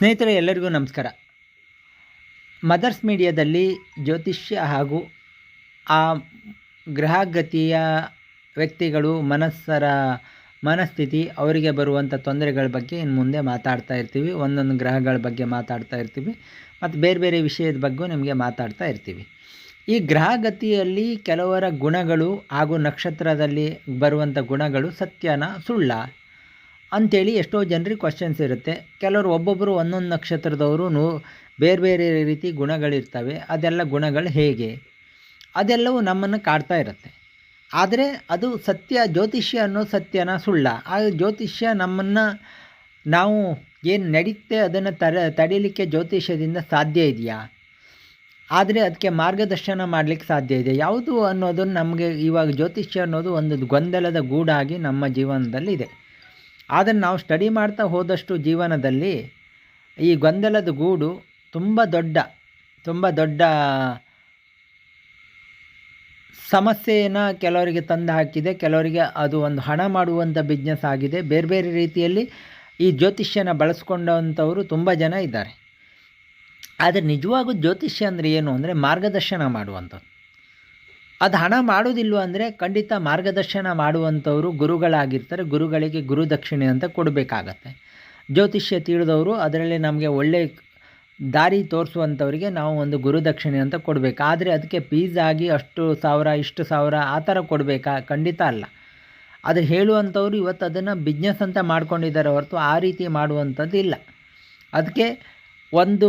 ಸ್ನೇಹಿತರೆ, ಎಲ್ಲರಿಗೂ ನಮಸ್ಕಾರ. ಮದರ್ಸ್ ಮೀಡಿಯಾದಲ್ಲಿ ಜ್ಯೋತಿಷ್ಯ ಹಾಗೂ ಆ ಗ್ರಹಗತಿಯ ವ್ಯಕ್ತಿಗಳು, ಮನಸ್ಸರ ಮನಸ್ಥಿತಿ, ಅವರಿಗೆ ಬರುವಂಥ ತೊಂದರೆಗಳ ಬಗ್ಗೆ ಇನ್ನು ಮುಂದೆ ಮಾತಾಡ್ತಾ ಇರ್ತೀವಿ. ಒಂದೊಂದು ಗ್ರಹಗಳ ಬಗ್ಗೆ ಮಾತಾಡ್ತಾ ಇರ್ತೀವಿ. ಮತ್ತು ಬೇರೆ ಬೇರೆ ವಿಷಯದ ಬಗ್ಗೆ ನಿಮಗೆ ಮಾತಾಡ್ತಾ ಇರ್ತೀವಿ. ಈ ಗ್ರಹಗತಿಯಲ್ಲಿ ಕೆಲವರ ಗುಣಗಳು ಹಾಗೂ ನಕ್ಷತ್ರದಲ್ಲಿ ಬರುವಂಥ ಗುಣಗಳು ಸತ್ಯನ ಸುಳ್ಳ. ಅಂಥೇಳಿ ಎಷ್ಟೋ ಜನರಿಗೆ ಕ್ವಶನ್ಸ್ ಇರುತ್ತೆ. ಕೆಲವರು ಒಬ್ಬೊಬ್ಬರು ಒಂದೊಂದು ನಕ್ಷತ್ರದವರು ಬೇರೆ ಬೇರೆ ರೀತಿ ಗುಣಗಳಿರ್ತವೆ. ಅದೆಲ್ಲ ಗುಣಗಳು ಹೇಗೆ? ಅದೆಲ್ಲವೂ ನಮ್ಮನ್ನು ಕಾಡ್ತಾ ಇರುತ್ತೆ. ಆದರೆ ಅದು ಸತ್ಯ, ಜ್ಯೋತಿಷ್ಯ ಅನ್ನೋ ಸತ್ಯನ ಸುಳ್ಳ. ಆ ಜ್ಯೋತಿಷ್ಯ ನಮ್ಮನ್ನು ನಾವು ಏನು ನಡೀತೆ ಅದನ್ನು ತರ ತಡೀಲಿಕ್ಕೆ ಜ್ಯೋತಿಷ್ಯದಿಂದ ಸಾಧ್ಯ ಇದೆಯಾ? ಆದರೆ ಅದಕ್ಕೆ ಮಾರ್ಗದರ್ಶನ ಮಾಡಲಿಕ್ಕೆ ಸಾಧ್ಯ ಇದೆ. ಯಾವುದು ಅನ್ನೋದು ನಮಗೆ ಇವಾಗ ಜ್ಯೋತಿಷ್ಯ ಅನ್ನೋದು ಒಂದು ಗೊಂದಲದ ಗೂಡಾಗಿ ನಮ್ಮ ಜೀವನದಲ್ಲಿ ಇದೆ ಆದರೆ ನಾವು ಸ್ಟಡಿ ಮಾಡ್ತಾ ಹೋದಷ್ಟು ಜೀವನದಲ್ಲಿ ಈ ಗೊಂದಲದ ಗೂಡು ತುಂಬ ದೊಡ್ಡ ತುಂಬ ದೊಡ್ಡ ಸಮಸ್ಯೆಯನ್ನು ಕೆಲವರಿಗೆ ತಂದು ಹಾಕಿದೆ. ಕೆಲವರಿಗೆ ಅದು ಒಂದು ಹಣ ಮಾಡುವಂಥ ಬಿಸ್ನೆಸ್ ಆಗಿದೆ. ಬೇರೆ ಬೇರೆ ರೀತಿಯಲ್ಲಿ ಈ ಜ್ಯೋತಿಷ್ಯನ ಬಳಸ್ಕೊಂಡಂಥವರು ತುಂಬ ಜನ ಇದ್ದಾರೆ. ಆದರೆ ನಿಜವಾಗೂ ಜ್ಯೋತಿಷ್ಯ ಅಂದರೆ ಏನು? ಅಂದರೆ ಮಾರ್ಗದರ್ಶನ ಮಾಡುವಂಥದ್ದು. ಅದು ಹಣ ಮಾಡೋದಿಲ್ವ ಅಂದರೆ ಖಂಡಿತ ಮಾರ್ಗದರ್ಶನ ಮಾಡುವಂಥವರು ಗುರುಗಳಾಗಿರ್ತಾರೆ. ಗುರುಗಳಿಗೆ ಗುರುದಕ್ಷಿಣೆ ಅಂತ ಕೊಡಬೇಕಾಗತ್ತೆ. ಜ್ಯೋತಿಷ್ಯ ತಿಳಿದವರು ಅದರಲ್ಲಿ ನಮಗೆ ಒಳ್ಳೆ ದಾರಿ ತೋರಿಸುವಂಥವರಿಗೆ ನಾವು ಒಂದು ಗುರುದಕ್ಷಿಣೆ ಅಂತ ಕೊಡಬೇಕು. ಆದರೆ ಅದಕ್ಕೆ ಫೀಸ್ ಆಗಿ ಅಷ್ಟು ಸಾವಿರ, ಇಷ್ಟು ಸಾವಿರ ಆ ಥರ ಕೊಡಬೇಕಾ? ಖಂಡಿತ ಅಲ್ಲ. ಅದು ಹೇಳುವಂಥವ್ರು ಇವತ್ತು ಅದನ್ನು ಬಿಸ್ನೆಸ್ ಅಂತ ಮಾಡ್ಕೊಂಡಿದ್ದಾರೆ ಹೊರತು ಆ ರೀತಿ ಮಾಡುವಂಥದ್ದು ಇಲ್ಲ ಅದಕ್ಕೆ ಒಂದು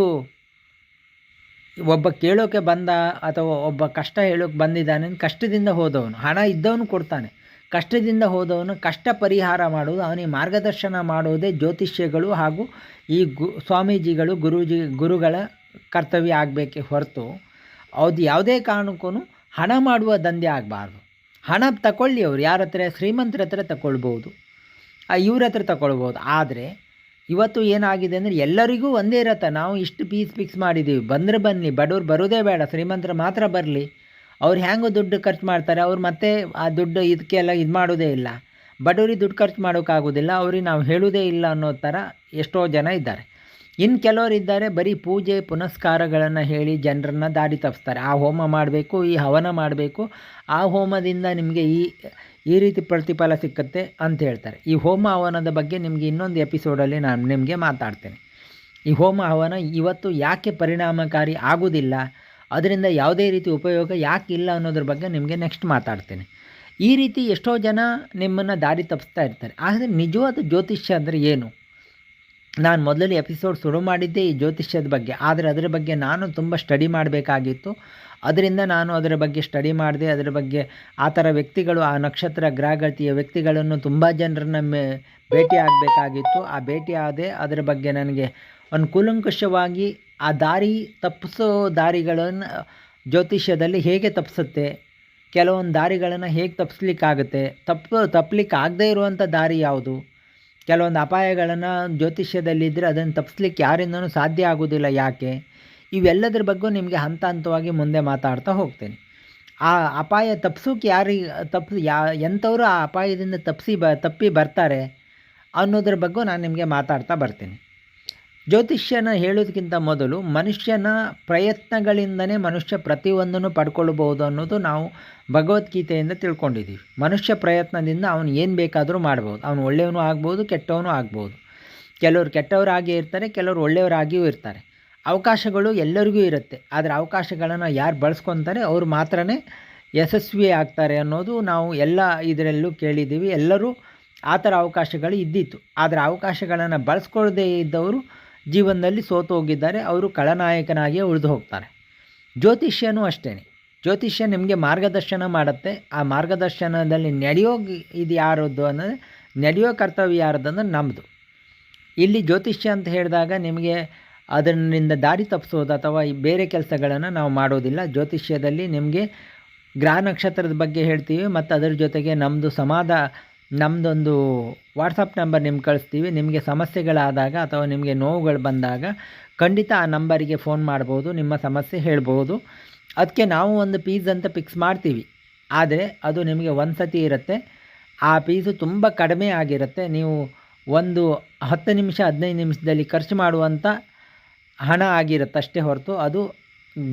ಒಬ್ಬ ಕೇಳೋಕೆ ಬಂದ ಅಥವಾ ಒಬ್ಬ ಕಷ್ಟ ಹೇಳೋಕೆ ಬಂದಿದ್ದಾನೆ ಕಷ್ಟದಿಂದ ಹೋದವನು. ಹಣ ಇದ್ದವನು ಕೊಡ್ತಾನೆ. ಕಷ್ಟದಿಂದ ಹೋದವನು ಕಷ್ಟ ಪರಿಹಾರ ಮಾಡುವುದು, ಅವನಿಗೆ ಮಾರ್ಗದರ್ಶನ ಮಾಡುವುದೇ ಜ್ಯೋತಿಷ್ಯಗಳು ಹಾಗೂ ಈ ಗು, ಸ್ವಾಮೀಜಿಗಳು, ಗುರುಜಿ, ಗುರುಗಳ ಕರ್ತವ್ಯ ಆಗಬೇಕೆ ಹೊರತು ಅದು ಯಾವುದೇ ಕಾರಣಕ್ಕೂ ಹಣ ಮಾಡುವ ದಂಧೆ ಆಗಬಾರ್ದು. ಹಣ ತಗೊಳ್ಳಿ ಅವರು. ಯಾರ ಹತ್ರ? ಶ್ರೀಮಂತರ ಹತ್ರ ತಗೊಳ್ಬೋದು ಇವ್ರ ಹತ್ರ ತಗೊಳ್ಬೋದು ಆದರೆ ಇವತ್ತು ಏನಾಗಿದೆ ಅಂದರೆ ಎಲ್ಲರಿಗೂ ಒಂದೇ ಇರತ್ತೆ ನಾವು ಇಷ್ಟು ಪೀಸ್ ಫಿಕ್ಸ್ ಮಾಡಿದ್ದೀವಿ ಬಂದರೆ ಬನ್ನಿ. ಬಡವ್ರು ಬರೋದೇ ಬೇಡ. ಶ್ರೀಮಂತರು ಮಾತ್ರ ಬರಲಿ. ಅವ್ರು ಹೆಂಗೋ ದುಡ್ಡು ಖರ್ಚು ಮಾಡ್ತಾರೆ. ಅವ್ರು ಮತ್ತೆ ಆ ದುಡ್ಡು ಇದಕ್ಕೆಲ್ಲ ಇದು ಮಾಡೋದೇ ಇಲ್ಲ. ಬಡವ್ರಿಗೆ ದುಡ್ಡು ಖರ್ಚು ಮಾಡೋಕ್ಕಾಗೋದಿಲ್ಲ. ಅವ್ರಿಗೆ ನಾವು ಹೇಳೋದೇ ಇಲ್ಲ ಅನ್ನೋ ಥರ ಎಷ್ಟೋ ಜನ ಇದ್ದಾರೆ. ಇನ್ನು ಕೆಲವರಿದ್ದಾರೆ ಬರೀ ಪೂಜೆ, ಪುನಸ್ಕಾರಗಳನ್ನು ಹೇಳಿ ಜನರನ್ನು ದಾರಿ ತಪ್ಪಿಸ್ತಾರೆ ಆ ಹೋಮ ಮಾಡಬೇಕು, ಈ ಹವನ ಮಾಡಬೇಕು, ಆ ಹೋಮದಿಂದ ನಿಮಗೆ ಈ ಈ ರೀತಿ ಪ್ರತಿಫಲ ಸಿಕ್ಕತ್ತೆ ಅಂತ ಹೇಳ್ತಾರೆ. ಈ ಹೋಮ ಹವನದ ಬಗ್ಗೆ ನಿಮಗೆ ಇನ್ನೊಂದು ಎಪಿಸೋಡಲ್ಲಿ ನಾನು ನಿಮಗೆ ಮಾತಾಡ್ತೇನೆ. ಈ ಹೋಮ ಹವನ ಇವತ್ತು ಯಾಕೆ ಪರಿಣಾಮಕಾರಿ ಆಗೋದಿಲ್ಲ, ಅದರಿಂದ ಯಾವುದೇ ರೀತಿ ಉಪಯೋಗ ಯಾಕೆ ಇಲ್ಲ ಅನ್ನೋದ್ರ ಬಗ್ಗೆ ನಿಮಗೆ ನೆಕ್ಸ್ಟ್ ಮಾತಾಡ್ತೇನೆ. ಈ ರೀತಿ ಎಷ್ಟೋ ಜನ ನಿಮ್ಮನ್ನು ದಾರಿ ತಪ್ಪಿಸ್ತಾ ಇರ್ತಾರೆ. ಆದರೆ ನಿಜವಾದ ಜ್ಯೋತಿಷ್ಯ ಅಂದರೆ ಏನು? ನಾನು ಮೊದಲನೇ ಎಪಿಸೋಡ್ ಶುರು ಮಾಡಿದ್ದೆ ಈ ಜ್ಯೋತಿಷ್ಯದ ಬಗ್ಗೆ. ಆದರೆ ಅದರ ಬಗ್ಗೆ ನಾನು ತುಂಬ ಸ್ಟಡಿ ಮಾಡಬೇಕಾಗಿತ್ತು. ಅದರಿಂದ ನಾನು ಅದರ ಬಗ್ಗೆ ಸ್ಟಡಿ ಮಾಡಿದೆ, ಅದರ ಬಗ್ಗೆ ಆ ಥರ ವ್ಯಕ್ತಿಗಳು, ಆ ನಕ್ಷತ್ರ ಗ್ರಹಗತಿಯ ವ್ಯಕ್ತಿಗಳನ್ನು ತುಂಬ ಜನರನ್ನ ಮೇ, ಭೇಟಿ ಆಗಬೇಕಾಗಿತ್ತು. ಆ ಭೇಟಿ ಆದೆ ಅದರ ಬಗ್ಗೆ ನನಗೆ ಒಂದು ಕೂಲಂಕುಷವಾಗಿ ಆ ದಾರಿ ತಪ್ಪಿಸೋ ದಾರಿಗಳನ್ನು ಜ್ಯೋತಿಷ್ಯದಲ್ಲಿ ಹೇಗೆ ತಪ್ಪಿಸುತ್ತೆ ಕೆಲವೊಂದು ದಾರಿಗಳನ್ನು ಹೇಗೆ ತಪ್ಪಿಸ್ಲಿಕ್ಕಾಗುತ್ತೆ ತಪ್ಪು ತಪ್ಪಲಿಕ್ಕೆ ಆಗದೇ ಇರುವಂಥ ದಾರಿ ಯಾವುದು? ಕೆಲವೊಂದು ಅಪಾಯಗಳನ್ನು ಜ್ಯೋತಿಷ್ಯದಲ್ಲಿದ್ದರೆ ಅದನ್ನು ತಪ್ಪಿಸ್ಲಿಕ್ಕೆ ಯಾರಿಂದನೂ ಸಾಧ್ಯ ಆಗೋದಿಲ್ಲ ಯಾಕೆ? ಇವೆಲ್ಲದರ ಬಗ್ಗೆ ನಿಮಗೆ ಹಂತ ಹಂತವಾಗಿ ಮುಂದೆ ಮಾತಾಡ್ತಾ ಹೋಗ್ತೇನೆ. ಆ ಅಪಾಯ ತಪ್ಪಿಸೋಕೆ ಯಾರಿಗೆ ತಪ್ಪು ಯಾ, ಎಂಥವರು ಆ ಅಪಾಯದಿಂದ ತಪ್ಪಿಸಿ ಬ, ತಪ್ಪಿ ಬರ್ತಾರೆ ಅನ್ನೋದ್ರ ಬಗ್ಗೆ ನಾನು ನಿಮಗೆ ಮಾತಾಡ್ತಾ ಬರ್ತೀನಿ. ಜ್ಯೋತಿಷ್ಯನ ಹೇಳೋದಕ್ಕಿಂತ ಮೊದಲು ಮನುಷ್ಯನ ಪ್ರಯತ್ನಗಳಿಂದನೇ ಮನುಷ್ಯ ಪ್ರತಿಯೊಂದನ್ನು ಪಡ್ಕೊಳ್ಬೋದು ಅನ್ನೋದು ನಾವು ಭಗವದ್ಗೀತೆಯಿಂದ ತಿಳ್ಕೊಂಡಿದ್ದೀವಿ. ಮನುಷ್ಯ ಪ್ರಯತ್ನದಿಂದ ಅವನು ಏನು ಬೇಕಾದರೂ ಮಾಡ್ಬೋದು. ಅವನು ಒಳ್ಳೆಯವನು ಆಗ್ಬೋದು, ಕೆಟ್ಟವನು ಆಗ್ಬೋದು. ಕೆಲವರು ಕೆಟ್ಟವರಾಗಿಯೇ ಇರ್ತಾರೆ, ಕೆಲವರು ಒಳ್ಳೆಯವರಾಗಿಯೂ ಇರ್ತಾರೆ. ಅವಕಾಶಗಳು ಎಲ್ಲರಿಗೂ ಇರುತ್ತೆ. ಆದರೆ ಅವಕಾಶಗಳನ್ನು ಯಾರು ಬಳಸ್ಕೊತಾರೆ? ಅವರು ಮಾತ್ರನೇ ಯಶಸ್ವಿ ಆಗ್ತಾರೆ ಅನ್ನೋದು ನಾವು ಎಲ್ಲ ಇದರಲ್ಲೂ ಕೇಳಿದ್ದೀವಿ. ಎಲ್ಲರೂ ಆ ಥರ ಅವಕಾಶಗಳು ಇದ್ದಿತ್ತು. ಆದರೆ ಅವಕಾಶಗಳನ್ನು ಬಳಸ್ಕೊಳ್ಳದೇ ಇದ್ದವರು ಜೀವನದಲ್ಲಿ ಸೋತು ಹೋಗಿದ್ದಾರೆ. ಅವರು ಕಳನಾಯಕನಾಗಿಯೇ ಉಳಿದು ಹೋಗ್ತಾರೆ. ಜ್ಯೋತಿಷ್ಯನೂ ಅಷ್ಟೇ ಜ್ಯೋತಿಷ್ಯ ನಿಮಗೆ ಮಾರ್ಗದರ್ಶನ ಮಾಡುತ್ತೆ. ಆ ಮಾರ್ಗದರ್ಶನದಲ್ಲಿ ನಡೆಯೋ ಇದು ಯಾರದ್ದು ಅನ್ನೋದು, ನಡೆಯೋ ಕರ್ತವ್ಯ ಯಾರದ್ದು ನಮ್ಮದು ಇಲ್ಲಿ ಜ್ಯೋತಿಷ್ಯ ಅಂತ ಹೇಳಿದಾಗ ನಿಮಗೆ ಅದರಿಂದ ದಾರಿ ತಪ್ಪಿಸೋದು ಅಥವಾ ಬೇರೆ ಕೆಲಸಗಳನ್ನು ನಾವು ಮಾಡೋದಿಲ್ಲ. ಜ್ಯೋತಿಷ್ಯದಲ್ಲಿ ನಿಮಗೆ ಗ್ರಹ ನಕ್ಷತ್ರದ ಬಗ್ಗೆ ಹೇಳ್ತೀವಿ ಮತ್ತು ಅದರ ಜೊತೆಗೆ ನಮ್ಮದು ಸಮಾಧ ನಮ್ಮದೊಂದು ವಾಟ್ಸಪ್ ನಂಬರ್ ನಿಮ್ಗೆ ಕಳಿಸ್ತೀವಿ. ನಿಮಗೆ ಸಮಸ್ಯೆಗಳಾದಾಗ ಅಥವಾ ನಿಮಗೆ ನೋವುಗಳು ಬಂದಾಗ ಖಂಡಿತ ಆ ನಂಬರಿಗೆ ಫೋನ್ ಮಾಡ್ಬೋದು, ನಿಮ್ಮ ಸಮಸ್ಯೆ ಹೇಳ್ಬೋದು. ಅದಕ್ಕೆ ನಾವು ಒಂದು ಪೀಸ್ ಅಂತ ಫಿಕ್ಸ್ ಮಾಡ್ತೀವಿ. ಆದರೆ ಅದು ನಿಮಗೆ ಒಂದು ಸತಿ ಇರುತ್ತೆ. ಆ ಪೀಸು ತುಂಬ ಕಡಿಮೆ ಆಗಿರುತ್ತೆ. ನೀವು ಒಂದು ಹತ್ತು ನಿಮಿಷ, ಹದಿನೈದು ನಿಮಿಷದಲ್ಲಿ ಖರ್ಚು ಮಾಡುವಂಥ ಹಣ ಆಗಿರುತ್ತೆ ಅಷ್ಟೇ ಹೊರತು. ಅದು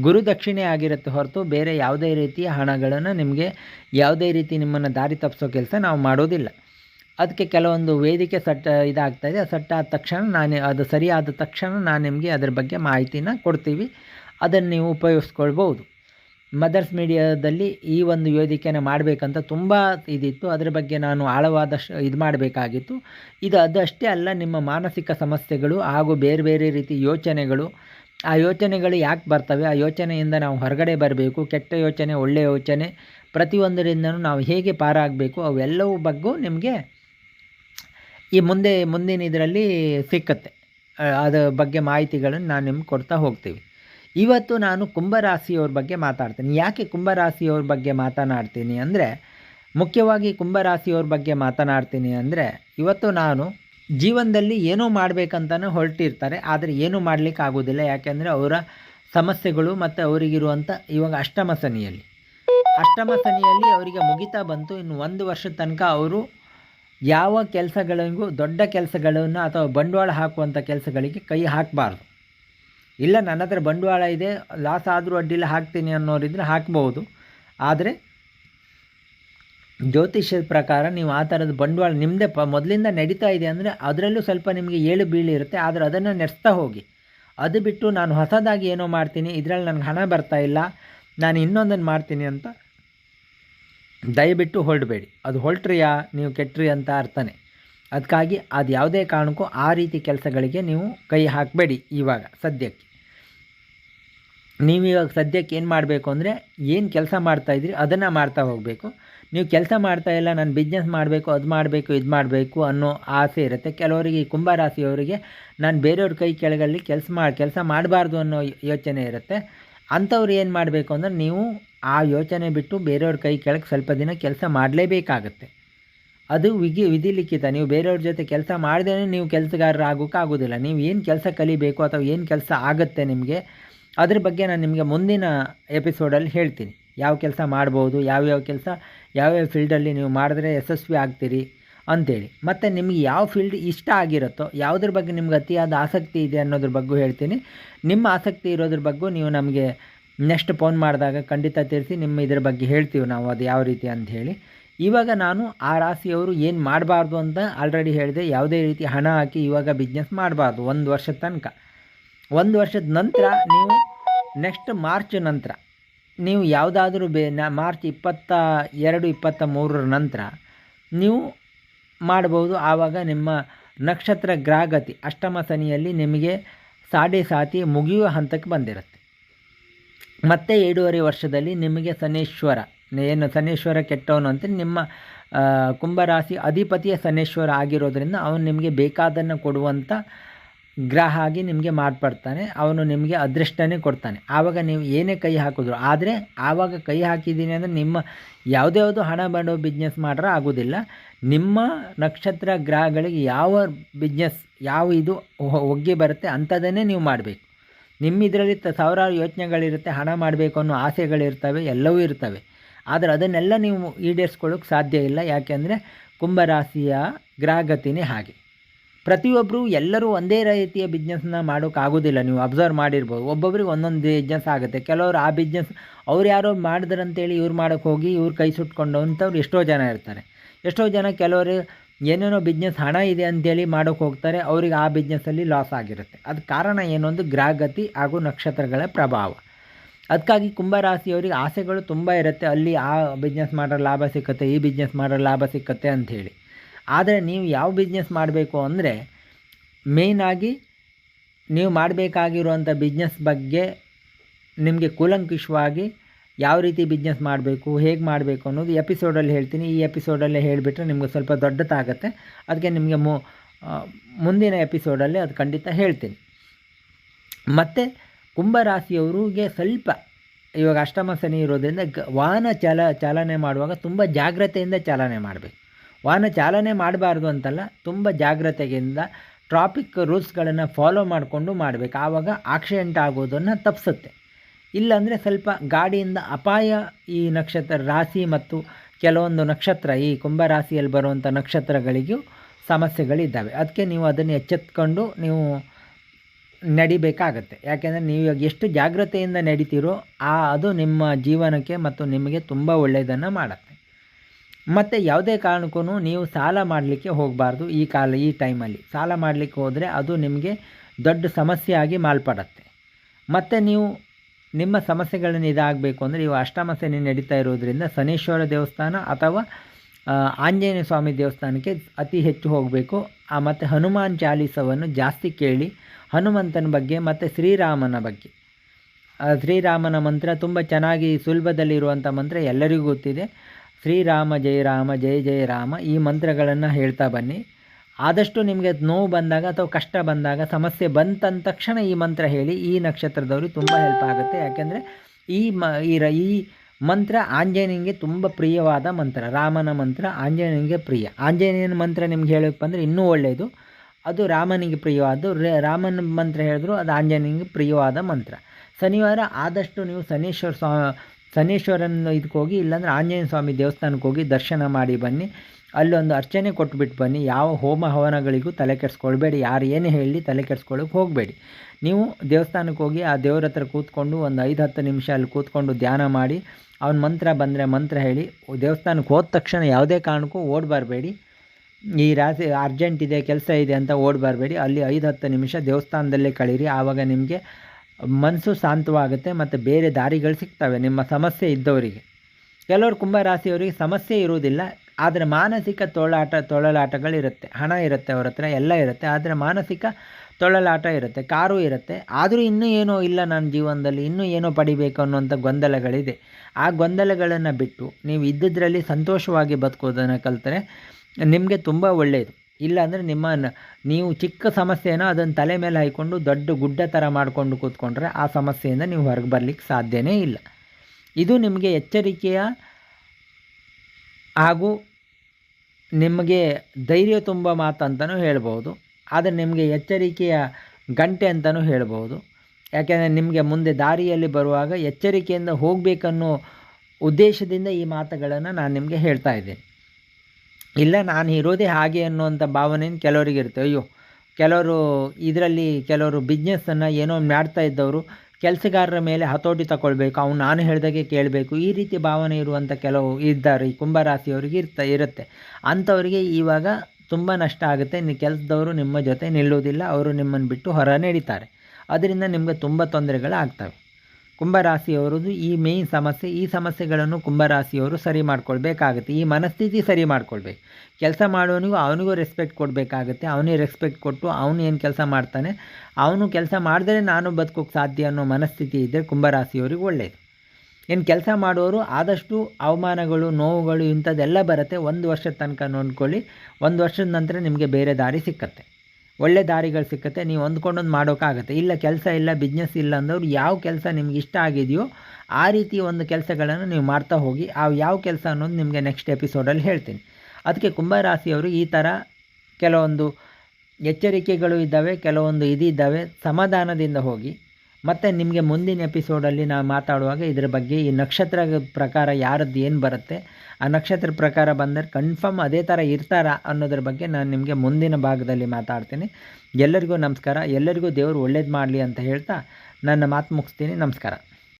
ಗುರುದಕ್ಷಿಣೆ ಆಗಿರುತ್ತೆ ಹೊರತು ಬೇರೆ ಯಾವುದೇ ರೀತಿಯ ಹಣಗಳನ್ನು ನಿಮಗೆ ಯಾವುದೇ ರೀತಿ ನಿಮ್ಮನ್ನು ದಾರಿ ತಪ್ಪಿಸೋ ಕೆಲಸ ನಾವು ಮಾಡೋದಿಲ್ಲ. ಅದಕ್ಕೆ ಕೆಲವೊಂದು ವೇದಿಕೆ ಸಟ್ಟ ಇದಾಗ್ತಾಯಿದೆ ಸಟ್ ಆದ ತಕ್ಷಣ ನಾನು, ಅದು ಸರಿಯಾದ ತಕ್ಷಣ ನಾನು ನಿಮಗೆ ಅದ್ರ ಬಗ್ಗೆ ಮಾಹಿತಿನ ಕೊಡ್ತೀವಿ. ಅದನ್ನು ನೀವು ಉಪಯೋಗಿಸ್ಕೊಳ್ಬೋದು. ಮದರ್ಸ್ ಮೀಡಿಯಾದಲ್ಲಿ ಈ ಒಂದು ವೇದಿಕೆನ ಮಾಡಬೇಕಂತ ತುಂಬ ಇದಿತ್ತು. ಅದರ ಬಗ್ಗೆ ನಾನು ಆಳವಾದ ಇದು ಮಾಡಬೇಕಾಗಿತ್ತು. ಇದು ಅದು ಅಷ್ಟೇ ಅಲ್ಲ, ನಿಮ್ಮ ಮಾನಸಿಕ ಸಮಸ್ಯೆಗಳು ಹಾಗೂ ಬೇರೆ ಬೇರೆ ರೀತಿ ಯೋಚನೆಗಳು. ಆ ಯೋಚನೆಗಳು ಯಾಕೆ ಬರ್ತವೆ? ಆ ಯೋಚನೆಯಿಂದ ನಾವು ಹೊರಗಡೆ ಬರಬೇಕು. ಕೆಟ್ಟ ಯೋಚನೆ, ಒಳ್ಳೆಯ ಯೋಚನೆ ಪ್ರತಿಯೊಂದರಿಂದನೂ ನಾವು ಹೇಗೆ ಪಾರಾಗಬೇಕು? ಅವೆಲ್ಲವೂ ಬಗ್ಗೂ ನಿಮಗೆ ಈ ಮುಂದೆ, ಮುಂದಿನ ಇದರಲ್ಲಿ ಸಿಕ್ಕತ್ತೆ. ಅದರ ಬಗ್ಗೆ ಮಾಹಿತಿಗಳನ್ನು ನಾನು ನಿಮ್ಗೆ ಕೊಡ್ತಾ ಹೋಗ್ತೀವಿ. ಇವತ್ತು ನಾನು ಕುಂಭರಾಶಿಯವ್ರ ಬಗ್ಗೆ ಮಾತಾಡ್ತೀನಿ. ಯಾಕೆ ಕುಂಭರಾಶಿಯವ್ರ ಬಗ್ಗೆ ಮಾತನಾಡ್ತೀನಿ ಅಂದರೆ, ಮುಖ್ಯವಾಗಿ ಕುಂಭರಾಶಿಯವ್ರ ಬಗ್ಗೆ ಮಾತನಾಡ್ತೀನಿ ಅಂದರೆ, ಇವತ್ತು ನಾನು ಜೀವನದಲ್ಲಿ ಏನೂ ಮಾಡಬೇಕಂತಲೇ ಹೊರಟಿರ್ತಾರೆ, ಆದರೆ ಏನೂ ಮಾಡಲಿಕ್ಕೆ ಆಗೋದಿಲ್ಲ. ಯಾಕೆಂದರೆ ಅವರ ಸಮಸ್ಯೆಗಳು ಮತ್ತು ಅವರಿಗಿರುವಂಥ ಇವಾಗ ಅಷ್ಟಮ ಸನಿಯಲ್ಲಿ ಅಷ್ಟಮ ಸನಿಯಲ್ಲಿ ಅವರಿಗೆ ಮುಗಿತಾ ಬಂತು. ಇನ್ನು ಒಂದು ವರ್ಷದ ತನಕ ಅವರು ಯಾವ ಕೆಲಸಗಳಿಗೂ ದೊಡ್ಡ ಕೆಲಸಗಳನ್ನು ಅಥವಾ ಬಂಡವಾಳ ಹಾಕುವಂಥ ಕೆಲಸಗಳಿಗೆ ಕೈ ಹಾಕಬಾರ್ದು. ಇಲ್ಲ, ನನ್ನ ಹತ್ರ ಬಂಡವಾಳ ಇದೆ ಲಾಸ್ ಆದರೂ ಅಡ್ಡಿಲ್ಲ, ಹಾಕ್ತೀನಿ ಅನ್ನೋರಿದ್ರೆ ಹಾಕ್ಬೋದು. ಆದರೆ ಜ್ಯೋತಿಷ್ಯದ ಪ್ರಕಾರ ನೀವು ಆ ಥರದ ಬಂಡವಾಳ ನಿಮ್ಮದೇ ಪ, ಮೊದಲಿಂದ ನಡೀತಾ ಇದೆ ಅಂದರೆ ಅದರಲ್ಲೂ ಸ್ವಲ್ಪ ನಿಮಗೆ ಏಳು ಬೀಳು ಇರುತ್ತೆ, ಆದರೆ ಅದನ್ನು ನಡೆಸ್ತಾ ಹೋಗಿ. ಅದು ಬಿಟ್ಟು ನಾನು ಹೊಸದಾಗಿ ಏನೋ ಮಾಡ್ತೀನಿ, ಇದರಲ್ಲಿ ನನಗೆ ಹಣ ಬರ್ತಾ ಇಲ್ಲ, ನಾನು ಇನ್ನೊಂದನ್ನು ಮಾಡ್ತೀನಿ ಅಂತ ದಯವಿಟ್ಟು ಹೊರಡಬೇಡಿ. ಅದು ಹೊರಟ್ರಿಯಾ, ನೀವು ಕೆಟ್ಟ್ರಿ ಅಂತ ಅರ್ಥನೇ. ಅದಕ್ಕಾಗಿ ಅದು ಯಾವುದೇ ಕಾರಣಕ್ಕೂ ಆ ರೀತಿ ಕೆಲಸಗಳಿಗೆ ನೀವು ಕೈ ಹಾಕಬೇಡಿ ಇವಾಗ, ಸದ್ಯಕ್ಕೆ. ನೀವು ಇವಾಗ ಸದ್ಯಕ್ಕೆ ಏನು ಮಾಡಬೇಕು ಅಂದರೆ ಏನು ಕೆಲಸ ಮಾಡ್ತಾಯಿದ್ರಿ ಅದನ್ನು ಮಾಡ್ತಾ ಹೋಗಬೇಕು. ನೀವು ಕೆಲಸ ಮಾಡ್ತಾ ಇಲ್ಲ, ನಾನು ಬಿಸ್ನೆಸ್ ಮಾಡಬೇಕು, ಅದು ಮಾಡಬೇಕು, ಇದು ಮಾಡಬೇಕು ಅನ್ನೋ ಆಸೆ ಇರುತ್ತೆ. ಕೆಲವರಿಗೆ ಈ ಕುಂಭರಾಶಿಯವರಿಗೆ ನಾನು ಬೇರೆಯವ್ರ ಕೈ ಕೆಳಗಲ್ಲಿ ಕೆಲಸ ಮಾಡಿ ಕೆಲಸ ಮಾಡಬಾರ್ದು ಅನ್ನೋ ಯೋಚನೆ ಇರುತ್ತೆ. ಅಂಥವ್ರು ಏನು ಮಾಡಬೇಕು ಅಂದರೆ ನೀವು ಆ ಯೋಚನೆ ಬಿಟ್ಟು ಬೇರೆಯವ್ರ ಕೈ ಕೆಳಗೆ ಸ್ವಲ್ಪ ದಿನ ಕೆಲಸ ಮಾಡಲೇಬೇಕಾಗತ್ತೆ. ಅದು ವಿಧಿ ವಿಧಿಲಿಖಿತ. ನೀವು ಬೇರೆಯವ್ರ ಜೊತೆ ಕೆಲಸ ಮಾಡದೇ ನೀವು ಕೆಲಸಗಾರರು ಆಗೋಕ್ಕಾಗೋದಿಲ್ಲ ನೀವು ಏನು ಕೆಲಸ ಕಲಿಬೇಕು ಅಥವಾ ಏನು ಕೆಲಸ ಆಗುತ್ತೆ ನಿಮಗೆ ಅದ್ರ ಬಗ್ಗೆ ನಾನು ನಿಮಗೆ ಮುಂದಿನ ಎಪಿಸೋಡಲ್ಲಿ ಹೇಳ್ತೀನಿ. ಯಾವ ಕೆಲಸ ಮಾಡ್ಬೋದು ಯಾವ್ಯಾವ ಕೆಲಸ ಯಾವ್ಯಾವ ಫೀಲ್ಡಲ್ಲಿ ನೀವು ಮಾಡಿದ್ರೆ ಯಶಸ್ವಿ ಆಗ್ತೀರಿ ಅಂಥೇಳಿ ಮತ್ತು ನಿಮಗೆ ಯಾವ ಫೀಲ್ಡ್ ಇಷ್ಟ ಆಗಿರುತ್ತೋ, ಯಾವುದ್ರ ಬಗ್ಗೆ ನಿಮ್ಗೆ ಅತಿಯಾದ ಆಸಕ್ತಿ ಇದೆ ಅನ್ನೋದ್ರ ಬಗ್ಗೆ ಹೇಳ್ತೀನಿ. ನಿಮ್ಮ ಆಸಕ್ತಿ ಇರೋದ್ರ ಬಗ್ಗೆ ನೀವು ನಮಗೆ ನೆಕ್ಸ್ಟ್ ಫೋನ್ ಮಾಡಿದಾಗ ಖಂಡಿತ ತಿಳಿಸಿ ನಿಮ್ಮ ಇದ್ರ ಬಗ್ಗೆ ಹೇಳ್ತೀವಿ ನಾವು ಅದು ಯಾವ ರೀತಿ ಅಂತ ಹೇಳಿ ಇವಾಗ ನಾನು ಆ ರಾಶಿಯವರು ಏನು ಮಾಡಬಾರ್ದು ಅಂತ ಆಲ್ರೆಡಿ ಹೇಳಿದೆ. ಯಾವುದೇ ರೀತಿ ಹಣ ಹಾಕಿ ಇವಾಗ ಬಿಸ್ನೆಸ್ ಮಾಡಬಾರ್ದು. ಒಂದು ವರ್ಷದ ತನಕ. ಒಂದು ವರ್ಷದ ನಂತರ ನೀವು ನೆಕ್ಸ್ಟ್ ಮಾರ್ಚ್ ನಂತರ, ನೀವು ಯಾವುದಾದ್ರೂ ಬೇ ಮಾರ್ಚ್ ಇಪ್ಪತ್ತ, ಎರಡು ಇಪ್ಪತ್ತ ಮೂರರ ನಂತರ ನೀವು ಮಾಡಬಹುದು ಆವಾಗ ನಿಮ್ಮ ನಕ್ಷತ್ರ ಗ್ರಾಗತಿ ಅಷ್ಟಮ ಶನಿಯಲ್ಲಿ ನಿಮಗೆ ಸಾಡೆ ಸಾತಿ ಮುಗಿಯುವ ಹಂತಕ್ಕೆ ಬಂದಿರುತ್ತೆ. ಮತ್ತೆ ಎರಡೂವರೆ ವರ್ಷದಲ್ಲಿ ನಿಮಗೆ ಶನೇಶ್ವರ, ಏನು ಶನೇಶ್ವರ ಕೆಟ್ಟವನು ಅಂತ ನಿಮ್ಮ ಕುಂಭರಾಶಿ ಅಧಿಪತಿಯ ಶನೇಶ್ವರ ಆಗಿರೋದ್ರಿಂದ ಅವನು ನಿಮಗೆ ಬೇಕಾದನ್ನು ಕೊಡುವಂಥ ಗ್ರಹ ಆಗಿ ನಿಮಗೆ ಮಾರ್ಪಡ್ತಾನೆ ಅವನು ನಿಮಗೆ ಅದೃಷ್ಟನೇ ಕೊಡ್ತಾನೆ. ಆವಾಗ ನೀವು ಏನೇ ಕೈ ಹಾಕಿದ್ರು, ಆದರೆ ಆವಾಗ ಕೈ ಹಾಕಿದ್ದೀನಿ ಅಂದರೆ ನಿಮ್ಮ ಯಾವುದ್ಯಾವುದು ಹಣ ಮಾಡೋ ಬಿಸ್ನೆಸ್ ಮಾಡ್ರೆ ಆಗೋದಿಲ್ಲ. ನಿಮ್ಮ ನಕ್ಷತ್ರ ಗ್ರಹಗಳಿಗೆ ಯಾವ ಬಿಸ್ನೆಸ್ ಯಾವ ಇದು ಒಗ್ಗಿ ಬರುತ್ತೆ ಅಂಥದನ್ನೇ ನೀವು ಮಾಡಬೇಕು. ನಿಮ್ಮ ಇದರಲ್ಲಿ ಸಾವಿರಾರು ಯೋಚನೆಗಳಿರುತ್ತೆ ಹಣ ಮಾಡಬೇಕು ಅನ್ನೋ ಆಸೆಗಳಿರ್ತವೆ, ಎಲ್ಲವೂ ಇರ್ತವೆ. ಆದರೆ ಅದನ್ನೆಲ್ಲ ನೀವು ಈಡೇರಿಸ್ಕೊಳ್ಳೋಕೆ ಸಾಧ್ಯ ಇಲ್ಲ. ಯಾಕೆಂದರೆ ಕುಂಭರಾಶಿಯ ಗ್ರಹಗತಿನೇ ಹಾಗೆ. ಪ್ರತಿಯೊಬ್ಬರು ಎಲ್ಲರೂ ಒಂದೇ ರೀತಿಯ ಬಿಸ್ನೆಸ್ನ ಮಾಡೋಕ್ಕಾಗೋದಿಲ್ಲ ನೀವು ಅಬ್ಸರ್ವ್ ಮಾಡಿರ್ಬೋದು. ಒಬ್ಬೊಬ್ರಿಗೆ ಒಂದೊಂದು ಬಿಸ್ನೆಸ್ ಆಗುತ್ತೆ. ಕೆಲವರು ಆ ಬಿಸ್ನೆಸ್ ಅವ್ರು ಯಾರೋ ಮಾಡಿದ್ರಂತೇಳಿ ಇವ್ರು ಮಾಡೋಕ್ಕೆ ಹೋಗಿ ಇವ್ರು ಕೈ ಸುಟ್ಕೊಂಡು ಅಂಥವ್ರು ಎಷ್ಟೋ ಜನ ಇರ್ತಾರೆ. ಎಷ್ಟೋ ಜನ ಕೆಲವರು ಏನೇನೋ ಬಿಸ್ನೆಸ್ ಹಣ ಇದೆ ಅಂತೇಳಿ ಮಾಡೋಕ್ಕೆ ಹೋಗ್ತಾರೆ. ಅವ್ರಿಗೆ ಆ ಬಿಸ್ನೆಸ್ಸಲ್ಲಿ ಲಾಸ್ ಆಗಿರುತ್ತೆ. ಅದು ಕಾರಣ ಏನು ಒಂದು ಗ್ರಹಗತಿ ಹಾಗೂ ನಕ್ಷತ್ರಗಳ ಪ್ರಭಾವ. ಅದಕ್ಕಾಗಿ ಕುಂಭರಾಶಿಯವರಿಗೆ ಆಸೆಗಳು ತುಂಬ ಇರುತ್ತೆ. ಅಲ್ಲಿ ಆ ಬಿಸ್ನೆಸ್ ಮಾಡೋ ಲಾಭ ಸಿಕ್ಕತ್ತೆ, ಈ ಬಿಸ್ನೆಸ್ ಮಾಡೋ ಲಾಭ ಸಿಕ್ಕತ್ತೆ ಅಂಥೇಳಿ ಆದರೆ ನೀವು ಯಾವ ಬಿಸ್ನೆಸ್ ಮಾಡಬೇಕು ಅಂದರೆ ಮೇಯ್ನಾಗಿ ನೀವು ಮಾಡಬೇಕಾಗಿರುವಂಥ ಬಿಸ್ನೆಸ್ ಬಗ್ಗೆ ನಿಮಗೆ ಕೂಲಂಕುಷವಾಗಿ ಯಾವ ರೀತಿ ಬಿಸ್ನೆಸ್ ಮಾಡಬೇಕು, ಹೇಗೆ ಮಾಡಬೇಕು ಅನ್ನೋದು ಎಪಿಸೋಡಲ್ಲಿ ಹೇಳ್ತೀನಿ. ಈ ಎಪಿಸೋಡಲ್ಲೇ ಹೇಳಿಬಿಟ್ರೆ ನಿಮಗೆ ಸ್ವಲ್ಪ ದೊಡ್ಡದಾಗತ್ತೆ. ಅದಕ್ಕೆ ನಿಮಗೆ ಮು ಮುಂದಿನ ಎಪಿಸೋಡಲ್ಲಿ ಅದು ಖಂಡಿತ ಹೇಳ್ತೀನಿ. ಮತ್ತು ಕುಂಭರಾಶಿಯವರಿಗೆ ಸ್ವಲ್ಪ ಇವಾಗ ಅಷ್ಟಮ ಶನಿ ಇರೋದರಿಂದ ವಾಹನ ಚಾಲ, ಚಾಲನೆ ಮಾಡುವಾಗ ತುಂಬ ಜಾಗ್ರತೆಯಿಂದ ಚಾಲನೆ ಮಾಡಬೇಕು. ವಾಹನ ಚಾಲನೆ ಮಾಡಬಾರ್ದು ಅಂತಲ್ಲ, ತುಂಬ ಜಾಗ್ರತೆಯಿಂದ ಟ್ರಾಫಿಕ್ ರೂಲ್ಸ್ಗಳನ್ನು ಫಾಲೋ ಮಾಡಿಕೊಂಡು ಮಾಡಬೇಕು. ಆವಾಗ ಆಕ್ಸಿಡೆಂಟ್ ಆಗೋದನ್ನು ತಪ್ಪಿಸುತ್ತೆ ಇಲ್ಲಾಂದರೆ ಸ್ವಲ್ಪ ಗಾಡಿಯಿಂದ ಅಪಾಯ ಈ ನಕ್ಷತ್ರ, ರಾಶಿ ಮತ್ತು ಕೆಲವೊಂದು ನಕ್ಷತ್ರ, ಈ ಕುಂಭರಾಶಿಯಲ್ಲಿ ಬರುವಂಥ ನಕ್ಷತ್ರಗಳಿಗೂ ಸಮಸ್ಯೆಗಳಿದ್ದಾವೆ. ಅದಕ್ಕೆ ನೀವು ಅದನ್ನು ಎಚ್ಚೆತ್ಕೊಂಡು ನೀವು ನಡಿಬೇಕಾಗತ್ತೆ. ಯಾಕೆಂದರೆ ನೀವು ಇವಾಗ ಎಷ್ಟು ಜಾಗ್ರತೆಯಿಂದ ನಡೀತೀರೋ, ಆ ಅದು ನಿಮ್ಮ ಜೀವನಕ್ಕೆ ಮತ್ತು ನಿಮಗೆ ತುಂಬ ಒಳ್ಳೆಯದನ್ನು ಮಾಡುತ್ತೆ. ಮತ್ತು ಯಾವುದೇ ಕಾರಣಕ್ಕೂ ನೀವು ಸಾಲ ಮಾಡಲಿಕ್ಕೆ ಹೋಗಬಾರ್ದು ಈ ಕಾಲ, ಈ ಟೈಮಲ್ಲಿ. ಸಾಲ ಮಾಡಲಿಕ್ಕೆ ಹೋದರೆ ಅದು ನಿಮಗೆ ದೊಡ್ಡ ಸಮಸ್ಯೆಯಾಗಿ ಮಾಲ್ಪಡತ್ತೆ ಮತ್ತು ನೀವು ನಿಮ್ಮ ಸಮಸ್ಯೆಗಳನ್ನು ಇದಾಗಬೇಕು ಅಂದರೆ ಇವು ಅಷ್ಟಮ ಶನಿ ನಡೀತಾ ಇರೋದ್ರಿಂದ ಶನೇಶ್ವರ ದೇವಸ್ಥಾನ ಅಥವಾ ಆಂಜನೇಯ ಸ್ವಾಮಿ ದೇವಸ್ಥಾನಕ್ಕೆ ಅತಿ ಹೆಚ್ಚು ಹೋಗಬೇಕು. ಮತ್ತು ಹನುಮಾನ್ ಚಾಲೀಸವನ್ನು ಜಾಸ್ತಿ ಕೇಳಿ ಹನುಮಂತನ ಬಗ್ಗೆ ಮತ್ತು ಶ್ರೀರಾಮನ ಬಗ್ಗೆ. ಶ್ರೀರಾಮನ ಮಂತ್ರ ತುಂಬ ಚೆನ್ನಾಗಿ ಸುಲಭದಲ್ಲಿರುವಂಥ ಮಂತ್ರ ಎಲ್ಲರಿಗೂ ಗೊತ್ತಿದೆ. ಶ್ರೀರಾಮ ಜಯ ರಾಮ ಜಯ ಜಯ ರಾಮ ಈ ಮಂತ್ರಗಳನ್ನು ಹೇಳ್ತಾ ಬನ್ನಿ. ಆದಷ್ಟು ನಿಮಗೆ ನೋವು ಬಂದಾಗ ಅಥವಾ ಕಷ್ಟ ಬಂದಾಗ, ಸಮಸ್ಯೆ ಬಂತಂದ ತಕ್ಷಣ ಈ ಮಂತ್ರ ಹೇಳಿ, ಈ ನಕ್ಷತ್ರದವರು ತುಂಬ ಹೆಲ್ಪ್ ಆಗುತ್ತೆ. ಯಾಕೆಂದರೆ ಈ ಮ, ಈ ರ, ಈ ಮಂತ್ರ ಆಂಜನೇಯನಿಗೆ ತುಂಬ ಪ್ರಿಯವಾದ ಮಂತ್ರ. ರಾಮನ ಮಂತ್ರ ಆಂಜನೇಯನಿಗೆ ಪ್ರಿಯ. ಆಂಜನೇಯನ ಮಂತ್ರ ನಿಮ್ಗೆ ಹೇಳೋಕ್ಕೆ ಬಂದರೆ ಇನ್ನೂ ಒಳ್ಳೆಯದು. ಅದು ರಾಮನಿಗೆ ಪ್ರಿಯವಾದ್ದು. ರಾಮನ ಮಂತ್ರ ಹೇಳಿದ್ರು, ಅದು ಆಂಜನೇಯನಿಗೆ ಪ್ರಿಯವಾದ ಮಂತ್ರ. ಶನಿವಾರ ಆದಷ್ಟು ನೀವು ಶನೇಶ್ವರ ಸ್ವಾ ಶನೇಶ್ವರನ ಇದಕ್ಕೆ ಹೋಗಿ, ಇಲ್ಲಾಂದರೆ ಆಂಜನೇಯ ಸ್ವಾಮಿ ದೇವಸ್ಥಾನಕ್ಕೆ ಹೋಗಿ ದರ್ಶನ ಮಾಡಿ ಬನ್ನಿ. ಅಲ್ಲೊಂದು ಅರ್ಚನೆ ಕೊಟ್ಬಿಟ್ಟು ಬನ್ನಿ. ಯಾವ ಹೋಮ ಹವನಗಳಿಗೂ ತಲೆ ಕೆಡಿಸ್ಕೊಳ್ಬೇಡಿ. ಯಾರು ಏನೇ ಹೇಳಿ ತಲೆ ಕೆಡಿಸ್ಕೊಳ್ಳೋಕೆ ಹೋಗಬೇಡಿ. ನೀವು ದೇವಸ್ಥಾನಕ್ಕೆ ಹೋಗಿ ಆ ದೇವ್ರ ಹತ್ರ ಕೂತ್ಕೊಂಡು ಒಂದು ಐದು ಹತ್ತು ನಿಮಿಷ ಅಲ್ಲಿ ಕೂತ್ಕೊಂಡು ಧ್ಯಾನ ಮಾಡಿ, ಅವನ ಮಂತ್ರ ಬಂದರೆ ಮಂತ್ರ ಹೇಳಿ, ದೇವಸ್ಥಾನಕ್ಕೆ ಹೋದ ತಕ್ಷಣ ಯಾವುದೇ ಕಾರಣಕ್ಕೂ ಓಡಬಾರ್ಬೇಡಿ. ಈ ರಾತ್ರಿ ಅರ್ಜೆಂಟ್ ಇದೆ, ಕೆಲಸ ಇದೆ ಅಂತ ಓಡಬಾರ್ಬೇಡಿ. ಅಲ್ಲಿ ಐದು ಹತ್ತು ನಿಮಿಷ ದೇವಸ್ಥಾನದಲ್ಲೇ ಕಳೀರಿ. ಆವಾಗ ನಿಮಗೆ ಮನಸ್ಸು ಶಾಂತವಾಗುತ್ತೆ ಮತ್ತು ಬೇರೆ ದಾರಿಗಳು ಸಿಗ್ತವೆ, ನಿಮ್ಮ ಸಮಸ್ಯೆ ಇದ್ದವರಿಗೆ. ಕೆಲವರು ಕುಂಭರಾಶಿಯವರಿಗೆ ಸಮಸ್ಯೆ ಇರುವುದಿಲ್ಲ, ಆದರೆ ಮಾನಸಿಕ ತೊಳಾಟ ತೊಳಲಾಟಗಳಿರುತ್ತೆ ಹಣ ಇರುತ್ತೆ ಅವ್ರ ಹತ್ರ, ಎಲ್ಲ ಇರುತ್ತೆ, ಆದರೆ ಮಾನಸಿಕ ತೊಳಲಾಟ ಇರುತ್ತೆ, ಕಾರು ಇರುತ್ತೆ. ಆದರೂ ಇನ್ನೂ ಏನೋ ಇಲ್ಲ ನನ್ನ ಜೀವನದಲ್ಲಿ, ಇನ್ನೂ ಏನೋ ಪಡಿಬೇಕು ಅನ್ನುವಂಥ ಗೊಂದಲಗಳಿದೆ. ಆ ಗೊಂದಲಗಳನ್ನು ಬಿಟ್ಟು ನೀವು ಇದ್ದಿದ್ರಲ್ಲಿ ಸಂತೋಷವಾಗಿ ಬದುಕೋದನ್ನು ಕಲಿತರೆ ನಿಮಗೆ ತುಂಬ ಒಳ್ಳೆಯದು. ಇಲ್ಲಾಂದರೆ ನಿಮ್ಮ ನೀವು ಚಿಕ್ಕ ಸಮಸ್ಯೆನ ಅದನ್ನು ತಲೆ ಮೇಲೆ ಹಾಯ್ಕೊಂಡು ದೊಡ್ಡ ಗುಡ್ಡ ಥರ ಮಾಡಿಕೊಂಡು ಕೂತ್ಕೊಂಡ್ರೆ ಆ ಸಮಸ್ಯೆಯಿಂದ ನೀವು ಹೊರಗೆ ಬರಲಿಕ್ಕೆ ಸಾಧ್ಯವೇ ಇಲ್ಲ. ಇದು ನಿಮಗೆ ಎಚ್ಚರಿಕೆಯ ಹಾಗೂ ನಿಮಗೆ ಧೈರ್ಯ ತುಂಬ ಮಾತು ಅಂತಲೂ ಹೇಳ್ಬೋದು. ಆದರೆ ನಿಮಗೆ ಎಚ್ಚರಿಕೆಯ ಗಂಟೆ ಅಂತಲೂ ಹೇಳ್ಬೋದು. ಯಾಕೆಂದರೆ ನಿಮಗೆ ಮುಂದೆ ದಾರಿಯಲ್ಲಿ ಬರುವಾಗ ಎಚ್ಚರಿಕೆಯಿಂದ ಹೋಗಬೇಕನ್ನೋ ಉದ್ದೇಶದಿಂದ ಈ ಮಾತುಗಳನ್ನು ನಾನು ನಿಮಗೆ ಹೇಳ್ತಾ ಇದ್ದೇನೆ. ಇಲ್ಲ, ನಾನು ಇರೋದೇ ಹಾಗೆ ಅನ್ನುವಂಥ ಭಾವನೆ ಕೆಲವರಿಗೆ ಇರುತ್ತೆ. ಅಯ್ಯೋ, ಕೆಲವರು ಇದರಲ್ಲಿ ಕೆಲವರು ಬಿಸ್ನೆಸ್ಸನ್ನು ಏನೋ ಮಾಡ್ತಾ ಇದ್ದವರು, ಕೆಲಸಗಾರರ ಮೇಲೆ ಹತೋಟಿ ತಗೊಳ್ಬೇಕು, ಅವ್ನು ನಾನು ಹೇಳ್ದಾಗೆ ಕೇಳಬೇಕು, ಈ ರೀತಿ ಭಾವನೆ ಇರುವಂಥ ಕೆಲವು ಇದ್ದಾರೆ, ಈ ಕುಂಭರಾಶಿಯವರಿಗೆ ಇರ್ತ, ಇರುತ್ತೆ. ಅಂಥವರಿಗೆ ಇವಾಗ ತುಂಬ ನಷ್ಟ ಆಗುತ್ತೆ ನಿ ಕೆಲಸದವರು ನಿಮ್ಮ ಜೊತೆ ನಿಲ್ಲುವುದಿಲ್ಲ, ಅವರು ನಿಮ್ಮನ್ನು ಬಿಟ್ಟು ಹೊರ ನಡೀತಾರೆ ಅದರಿಂದ ನಿಮಗೆ ತುಂಬ ತೊಂದರೆಗಳಾಗ್ತವೆ. ಕುಂಭರಾಶಿಯವರದು ಈ ಮೇಯ್ನ್ ಸಮಸ್ಯೆ, ಈ ಸಮಸ್ಯೆಗಳನ್ನು ಕುಂಭರಾಶಿಯವರು ಸರಿ ಮಾಡ್ಕೊಳ್ಬೇಕಾಗುತ್ತೆ. ಈ ಮನಸ್ಥಿತಿ ಸರಿ ಮಾಡ್ಕೊಳ್ಬೇಕು. ಕೆಲಸ ಮಾಡೋನಿಗೂ ಅವನಿಗೂ ರೆಸ್ಪೆಕ್ಟ್ ಕೊಡಬೇಕಾಗುತ್ತೆ. ಅವನಿಗೆ ರೆಸ್ಪೆಕ್ಟ್ ಕೊಟ್ಟು ಅವನು ಏನು ಕೆಲಸ ಮಾಡ್ತಾನೆ, ಅವನು ಕೆಲಸ ಮಾಡಿದ್ರೆ ನಾನು ಬದುಕೋಕ್ಕೆ ಸಾಧ್ಯ ಅನ್ನೋ ಮನಸ್ಥಿತಿ ಇದ್ದರೆ ಕುಂಭರಾಶಿಯವ್ರಿಗೆ ಒಳ್ಳೆಯದು ಏನು ಕೆಲಸ ಮಾಡೋರು ಆದಷ್ಟು ಅವಮಾನಗಳು, ನೋವುಗಳು ಇಂಥದ್ದೆಲ್ಲ ಬರುತ್ತೆ. ಒಂದು ವರ್ಷದ ತನಕ ನೋಡ್ಕೊಳ್ಳಿ. ಒಂದು ವರ್ಷದ ನಂತರ ನಿಮಗೆ ಬೇರೆ ದಾರಿ ಸಿಕ್ಕತ್ತೆ. ಒಳ್ಳೆ ದಾರಿಗಳು ಸಿಕ್ಕತ್ತೆ, ನೀವು ಹೊಂದ್ಕೊಂಡೊಂದು ಮಾಡೋಕ್ಕಾಗತ್ತೆ. ಇಲ್ಲ ಕೆಲಸ ಇಲ್ಲ ಬಿಸ್ನೆಸ್ ಇಲ್ಲ ಅಂದವ್ರು ಯಾವ ಕೆಲಸ ನಿಮ್ಗೆ ಇಷ್ಟ ಆಗಿದೆಯೋ ಆ ರೀತಿ ಒಂದು ಕೆಲಸಗಳನ್ನು ನೀವು ಮಾಡ್ತಾ ಹೋಗಿ ಆ ಯಾವ ಕೆಲಸ ಅನ್ನೋದು ನಿಮಗೆ ನೆಕ್ಸ್ಟ್ ಎಪಿಸೋಡಲ್ಲಿ ಹೇಳ್ತೀನಿ. ಅದಕ್ಕೆ ಕುಂಭರಾಶಿಯವರು ಈ ಥರ ಕೆಲವೊಂದು ಎಚ್ಚರಿಕೆಗಳು ಇದ್ದಾವೆ, ಕೆಲವೊಂದು ಇದಿದ್ದಾವೆ ಸಮಾಧಾನದಿಂದ ಹೋಗಿ ಮತ್ತು ನಿಮಗೆ ಮುಂದಿನ ಎಪಿಸೋಡಲ್ಲಿ ನಾವು ಮಾತಾಡುವಾಗ ಇದರ ಬಗ್ಗೆ ಈ ನಕ್ಷತ್ರ ಪ್ರಕಾರ ಯಾರದ್ದು ಏನು ಬರುತ್ತೆ, ಆ ನಕ್ಷತ್ರ ಪ್ರಕಾರ ಬಂದರೆ ಕನ್ಫರ್ಮ್ ಅದೇ ಥರ ಇರ್ತಾರಾ ಅನ್ನೋದ್ರ ಬಗ್ಗೆ ನಾನು ನಿಮಗೆ ಮುಂದಿನ ಭಾಗದಲ್ಲಿ ಮಾತಾಡ್ತೀನಿ. ಎಲ್ಲರಿಗೂ ನಮಸ್ಕಾರ, ಎಲ್ಲರಿಗೂ ದೇವರು ಒಳ್ಳೇದು ಮಾಡಲಿ ಅಂತ ಹೇಳ್ತಾ ನನ್ನ ಮಾತು ಮುಗಿಸ್ತೀನಿ. ನಮಸ್ಕಾರ.